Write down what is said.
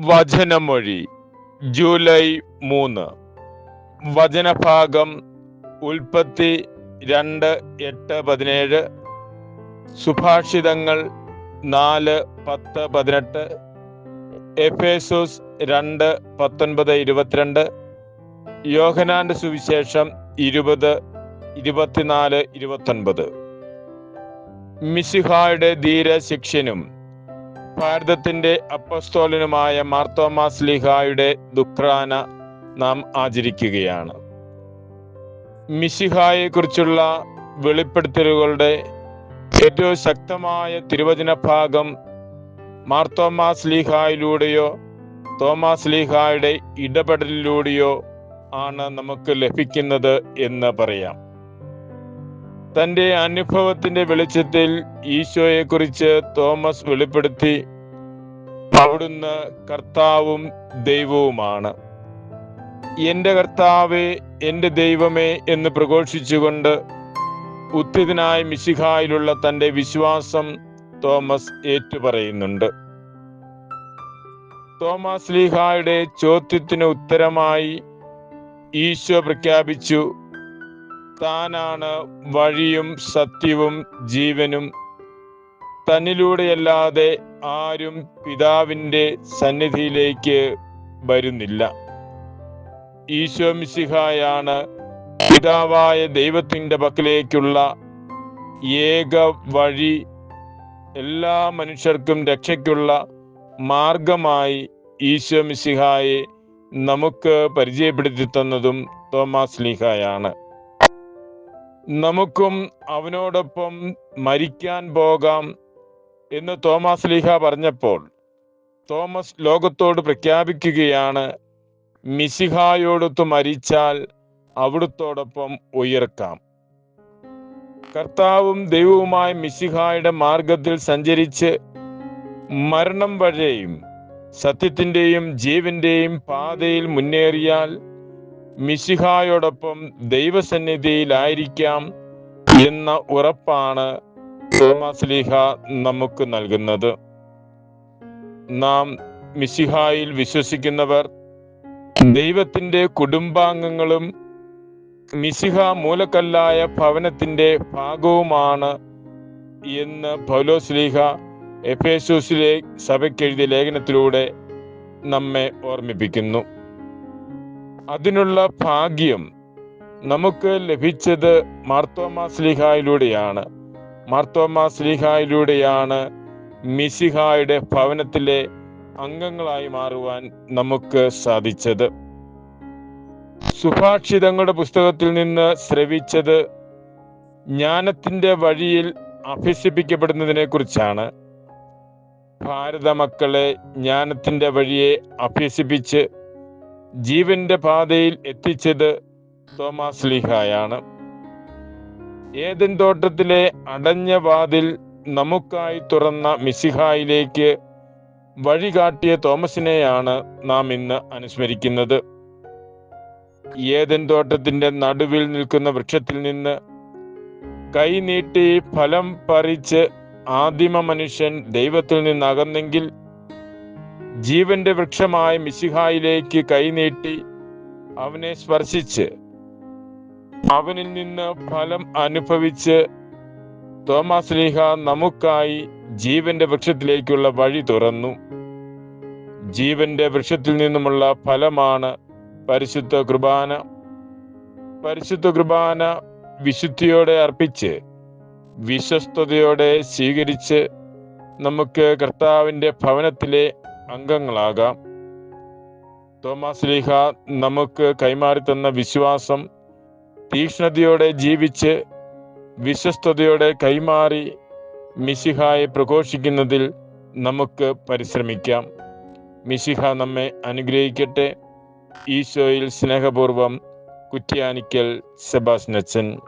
വചനമൊഴി. July മൂന്ന്. വചനഭാഗം ഉൽപ്പത്തി രണ്ട് എട്ട് പതിനേഴ്. സുഭാഷിതങ്ങൾ നാല് പത്ത് പതിനെട്ട്. എഫേസോസ് രണ്ട് പത്തൊൻപത് ഇരുപത്തിരണ്ട്. യോഹനാന്റെ സുവിശേഷം ഇരുപത് ഇരുപത്തിനാല് ഇരുപത്തൊൻപത്. മിസിഹായുടെ ധീരശിഷ്യനും ഭാരതത്തിന്റെ അപ്പസ്തോലനുമായ മാർത്തോമാസ് ലിഹായുടെ ദുഃഖാന നാം ആചരിക്കുകയാണ്. മിശിഹായെ കുറിച്ചുള്ള വെളിപ്പെടുത്തലുകളുടെ ഏറ്റവും ശക്തമായ തിരുവചന ഭാഗം മാർത്തോമാസ് ലീഹായിലൂടെയോ തോമാസ് ലീഹായുടെ ഇടപെടലിലൂടെയോ ആണ് നമുക്ക് ലഭിക്കുന്നത് എന്ന് പറയാം. തന്റെ അനുഭവത്തിന്റെ വെളിച്ചത്തിൽ ഈശോയെക്കുറിച്ച് തോമസ് വെളിപ്പെടുത്തി. അവിടുന്ന് കർത്താവും ദൈവവുമാണ്. എന്റെ കർത്താവേ എന്റെ ദൈവമേ എന്ന് പ്രഘോഷിച്ചുകൊണ്ട് ഉത്തിതനായ മിശിഹായിലുള്ള തന്റെ വിശ്വാസം തോമസ് ഏറ്റുപറയുന്നുണ്ട്. തോമസ് ലീഹായുടെ ചോദ്യത്തിന് ഉത്തരമായി ഈശോ പ്രഖ്യാപിച്ചു താനാണ് വഴിയും സത്യവും ജീവനും. തന്നിലൂടെയല്ലാതെ ആരും പിതാവിന്റെ സന്നിധിയിലേക്ക് വരുന്നില്ല. ഈശോ മിശിഹായാണ് പിതാവായ ദൈവത്തിന്റെ പക്കലേക്കുള്ള ഏക വഴി എല്ലാ മനുഷ്യർക്കും രക്ഷയ്ക്കുള്ള മാർഗമായി ഈശോ മിശിഹായെ നമുക്ക് പരിചയപ്പെടുത്തി തന്നതും തോമാസ് ലീഹായാണ്. നമുക്കും അവനോടൊപ്പം മരിക്കാൻ പോകാം എന്ന് തോമസ് ലീഹ പറഞ്ഞപ്പോൾ തോമസ് ലോകത്തോട് പ്രഖ്യാപിക്കുകയാണ് മിസിഹായോടൊത്ത് മരിച്ചാൽ അവിടുത്തോടൊപ്പം ഉയർക്കാം. കർത്താവും ദൈവവുമായ മിസിഹായുടെ മാർഗത്തിൽ സഞ്ചരിച്ച് മരണം വരെയും സത്യത്തിന്റെയും ജീവന്റെയും പാതയിൽ മുന്നേറിയാൽ മിശിഹായോടൊപ്പം ദൈവസന്നിധിയിലായിരിക്കാം എന്ന ഉറപ്പാണ് തോമസ് ലീഹ നമുക്ക് നൽകുന്നത്. നാം മിശിഹായിൽ വിശ്വസിക്കുന്നവർ ദൈവത്തിന്റെ കുടുംബാംഗങ്ങളും മിശിഹ മൂലക്കല്ലായ ഭവനത്തിന്റെ ഭാഗവുമാണ് എന്ന് പൗലോസ് ലീഹ എഫേസൂസിലെ സഭയ്ക്കെഴുതിയ ലേഖനത്തിലൂടെ നമ്മെ ഓർമ്മിപ്പിക്കുന്നു. അതിനുള്ള ഭാഗ്യം നമുക്ക് ലഭിച്ചത് മാർത്തോമാസ് സ്ലിഹായിലൂടെയാണ്. മാർത്തോമാ സ്ലിഹായിലൂടെയാണ് മിസിഹായുടെ ഭവനത്തിലെ അംഗങ്ങളായി മാറുവാൻ നമുക്ക് സാധിച്ചത്. സുഭാഷിതങ്ങളുടെ പുസ്തകത്തിൽ നിന്ന് ശ്രവിച്ചത് ജ്ഞാനത്തിന്റെ വഴിയിൽ അഭ്യസിപ്പിക്കപ്പെടുന്നതിനെ കുറിച്ചാണ്. ഭാരത മക്കളെ ജ്ഞാനത്തിന്റെ വഴിയെ അഭ്യസിപ്പിച്ച് ജീവന്റെ പാതയിൽ എത്തിച്ചത് തോമാസ് ലിഹായാണ്. ഏതൻ തോട്ടത്തിലെ അടഞ്ഞ വാതിൽ നമുക്കായി തുറന്ന മിസിഹായിലേക്ക് വഴികാട്ടിയ തോമസിനെയാണ് നാം ഇന്ന് അനുസ്മരിക്കുന്നത്. ഏതൻ തോട്ടത്തിന്റെ നടുവിൽ നിൽക്കുന്ന വൃക്ഷത്തിൽ നിന്ന് കൈനീട്ടി ഫലം പറിച്ച് ആദിമ മനുഷ്യൻ ദൈവത്തിൽ നിന്ന് അകന്നെങ്കിൽ ജീവന്റെ വൃക്ഷമായ മിശിഹായിലേക്ക് കൈനീട്ടി അവനെ സ്പർശിച്ച് അവനിൽ നിന്ന് ഫലം അനുഭവിച്ച് തോമസ് ലീഹ നമുക്കായി ജീവന്റെ വൃക്ഷത്തിലേക്കുള്ള വഴി തുറന്നു. ജീവന്റെ വൃക്ഷത്തിൽ നിന്നുമുള്ള ഫലമാണ് പരിശുദ്ധ കുർബാന. പരിശുദ്ധ കുർബാന വിശുദ്ധിയോടെ അർപ്പിച്ച് വിശ്വസ്തയോടെ സ്വീകരിച്ച് നമുക്ക് കർത്താവിന്റെ ഭവനത്തിലെ അംഗങ്ങളാകാം. തോമാസ് ലീഹ നമുക്ക് കൈമാറി തന്ന വിശ്വാസം തീക്ഷ്ണതയോടെ ജീവിച്ച് വിശ്വസ്തയോടെ കൈമാറി മിശിഹായെ പ്രഘോഷിക്കുന്നതിൽ നമുക്ക് പരിശ്രമിക്കാം. മിശിഹ നമ്മെ അനുഗ്രഹിക്കട്ടെ. ഈശോയിൽ സ്നേഹപൂർവം കുറ്റ്യാനിക്കൽ സെബാസ്നച്ചൻ